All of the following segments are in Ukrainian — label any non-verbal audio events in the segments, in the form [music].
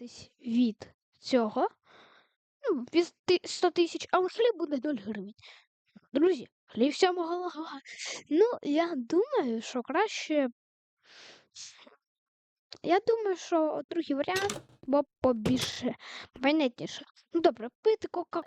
відмовитись від цього, ну, від 100 тисяч, а хліб буде 0 гривень. Друзі, хліб всьому голова. Ну, я думаю, що краще. Я думаю, що другий варіант, бо побільше, понятніше. Ну добре, пити кока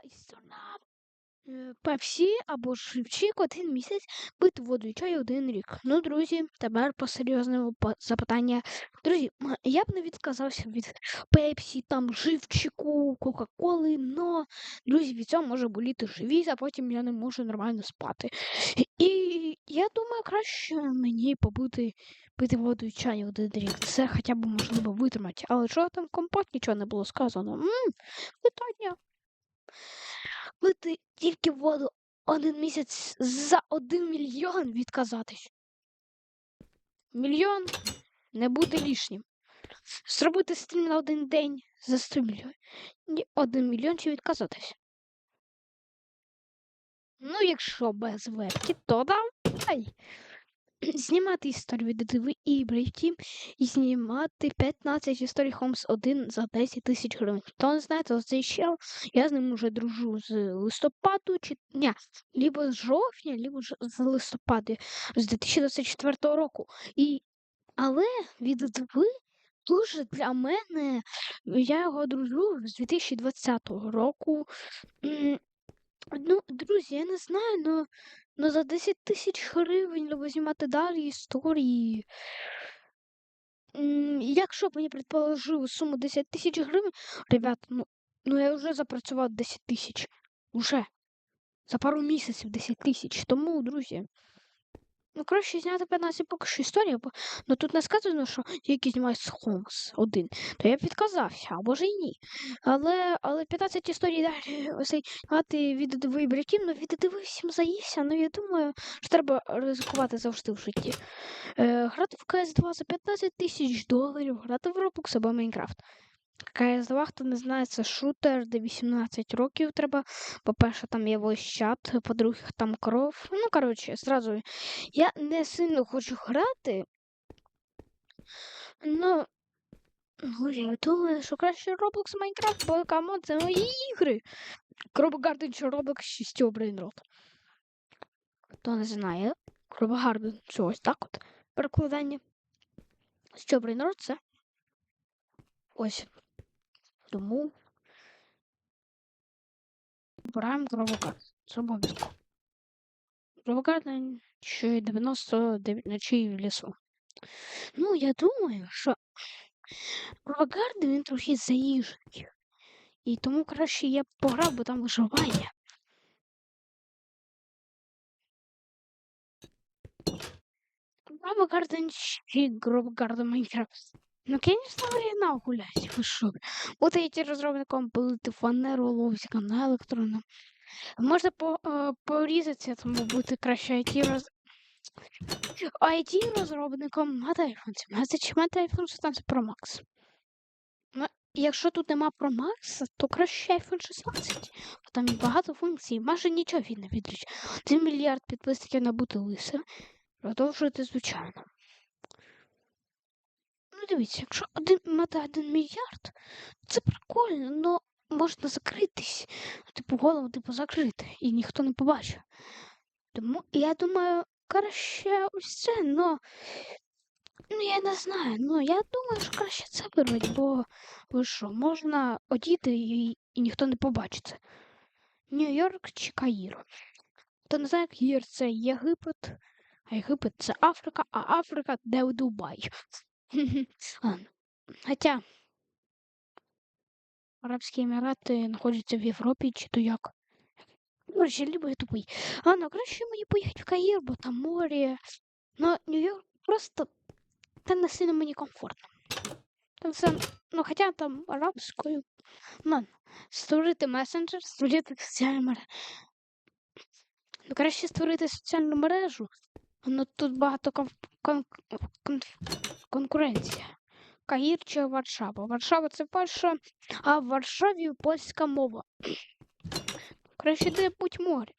пепсі або живчик один місяць, пити воду чай один рік. Ну, друзі, тепер по серйозному запитання. Друзі, я б не відказався від пепсі, там, живчику, кока-коли, но, друзі, від цього може боліти живіт, а потім я не можу нормально спати. І я думаю, краще мені побути пити воду чай один рік. Це хоча б можливо витримати. Але що там компот нічого не було сказано? питання. Пити тільки воду один місяць за один мільйон відказатись. Мільйон не буде лишнім. Зробити стрім на один день за 100 мільйонів. Один мільйон чи відказатись. Ну, якщо без вебки, то давай. Знімати історію від дитини і Брейті і знімати 15 історій Холмс 1 за 10 тисяч гривень. Хто не знає, то цей чел, я з ним уже дружу з листопаду, чи ні, либо з жовтня, либо з листопаду з 2024 року. І, але від дитини дуже для мене, я його дружу з 2020 року. Ну, друзі, я не знаю, но, но за 10 тисяч гривень треба знімати далі історії. Якщо б мені предположили суму 10 тисяч гривень, ребят, ну, ну я вже запрацював 10 тисяч. Уже. За пару місяців 10 тисяч. Тому, друзі. Ну, краще зняти 15 поки що історію, бо ну, тут не сказано, що тільки знімають з Холмс один. То я б відказався, або ж і ні. Але, але 15 історій далі [laughs] ось знімати від ДДВ братів, ну від ДДВ всім заївся. Ну я думаю, що треба ризикувати завжди в житті. Е, грати в CS2 за 15 тисяч доларів, грати в Roblox або Майнкрафт. CS2, хто не знає, це шутер, де 18 років треба. По-перше, там є chat, по-друге, там кров. Ну, коротше, зразу. Я не сильно хочу грати. Ну, ну, я думаю, що краще Roblox Minecraft, бо камон, це мої ігри. Кробогарден чи Roblox чи Steel Brain Rot. Хто не знає, Кробогарден, це ось так от. Перекладання. Steel Brain Rot це ось. Тому обираємо Кровокар. Це обов'язково. Кровокар на чи 99 ночей в лісу. Ну, я думаю, що Кровокарди він трохи заїжджений. І тому краще я пограв, бо там виживання. Кровокарди чи Кровокарди Майнкрафт. Ну, конечно, оригинал гулять, вы шо? Вот эти розробникам пилити фанеру, ловзика на електрону. Можна по, е, порізатися, тому бути краще IT роз... IT розробником мати iPhone 17 чи мати iPhone 16 Pro Max. Ну, якщо тут нема Pro Max, то краще iPhone 16. Бо там є багато функцій, майже нічого він не відріч. 1 мільярд підписників набути лисе. Продовжуйте, звичайно. Ну, якщо один мати один мільярд, це прикольно, але можна закритись. Типу голову типу закрити, і ніхто не побачить. Тому я думаю, краще ось це, но ну я не знаю. Ну я думаю, що краще це вирвати, бо ви що, можна одіти і, і ніхто не побачить це. Нью-Йорк чи Каїро. Хто не знає, Каїр це Єгипет, а Єгипет це Африка, а Африка де Дубай. Хотя Арабські Емірати знаходяться в Європі, чи то як? Короче, либо я тупий. А, ну краще мені поїхати в Каїр, бо там море. Ну, Нью-Йорк просто там не сильно мені комфортно. Там все, ну хоча там арабською. Ладно, створити месенджер, створити соціальну мережу. Ну, краще створити соціальну мережу. Ну тут багато кон... Кон... Кон... конкуренція. Каїр чи Варшава? Варшава це Польща, а в Варшаві польська мова. Краще де будь море.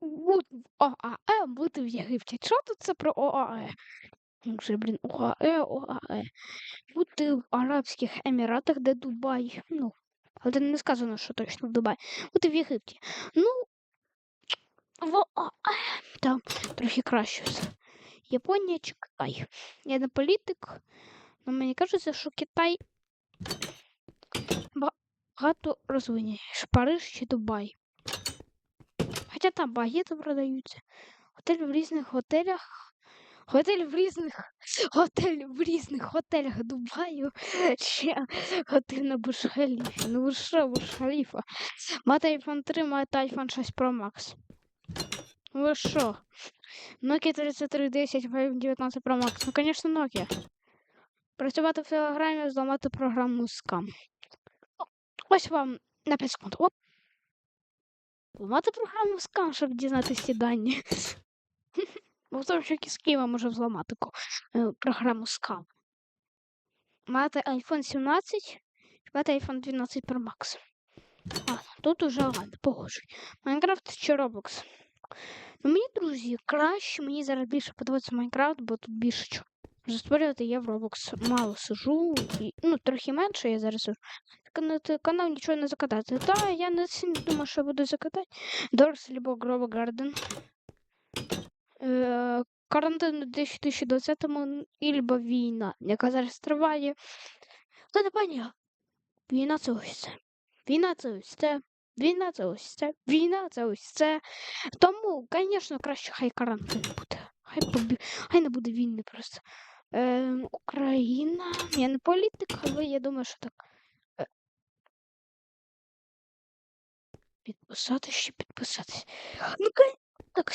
Будь в ОАЕ, бути в Єгипті. Що тут це про ОАЕ? Вже, блін, ОАЕ, ОАЕ. Бути в Арабських Еміратах, де Дубай. Ну, але не сказано, що точно в Дубай. Бути в Єгипті. Ну, в ОАЕ там трохи краще все. Японія чи Китай. Я не політик, але мені кажеться, що Китай багато розвиненіше. Париж чи Дубай. Хоча там багети продаються. Готель в різних готелях. Готель в різних [laughs] готель в різних готелях Дубаю. [laughs] Ще готель на Бурж-Халіфі. Ну ви що, Бурж-Халіфа? Мати iPhone 3, мати iPhone 6 Pro Max. Ну Ви що? Nokia 3310, iPhone 19 Pro Max. Ну, звісно, Nokia. Працювати в Телеграмі, зламати програму. О, Ось вам на 5 секунд. Оп. Зламати програму Scam, щоб дізнатися ці дані. Бо тому, що з Києва може взламати е, програму Scam. Мати iPhone 17, мати iPhone 12 Pro Max. А, тут уже ладно, погоджуй. Майнкрафт чи Roblox? Ну, мені, друзі, краще мені зараз більше подобається Майнкрафт, бо тут більше чого. Вже створювати я в Roblox мало сижу, і, ну, трохи менше я зараз сижу. На той канал нічого не закатати. Та я не сильно думаю, що буду закатати. Дорс або Гроба Гарден. Карантин у 2020-му, ільба війна, яка зараз триває. Та не пані, війна це ось це. Війна це ось це. Війна це ось це. Війна це ось це. Тому, звісно, краще хай карантин буде. Хай, побі... хай не буде війни просто. Е, Україна. Я не політик, але я думаю, що так. Е, Підписати ще підписатись. Ну, так.